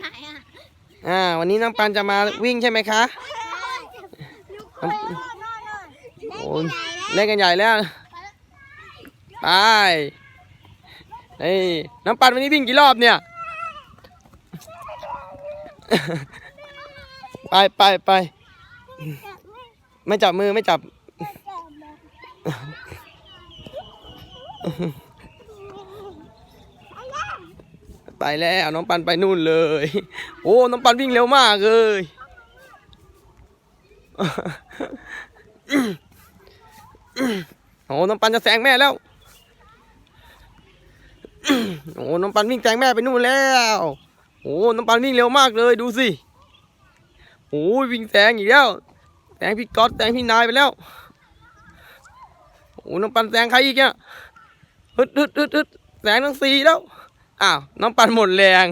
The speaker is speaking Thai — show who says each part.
Speaker 1: ไหนอะ
Speaker 2: อ่า วันนี้น้องปันจะมาวิ่งใช่ไหมคะ
Speaker 1: โอ้ย
Speaker 2: โอ้ยเล่นกันใหญ่แล้ว ไปเฮ้ยน้องปันวันนี้วิ่งกี่รอบเนี่ย ไปไปไป ไม่จับมือไม่จับ ไปแล้วน้องปันไปนู่นเลย โอ้น้องปันวิ่งเร็วมากเลยโอ้น้องปันจะแซงแม่แล้วโอ้น้องปันวิ่งแซงแม่ไปนู่นแล้วโอ้น้องปันวิ่งเร็วมากเลยดูสิโอ้ยวิ่งแซงอีกแล้วแซงพี่ก๊อตแซงพี่นายไปแล้วโอ้น้องปันแซงใครอีกเนี่ยฮึดฮึดฮึดฮึดแซงทั้งสี่แล้ว อ้าวน้องปันหมดแรง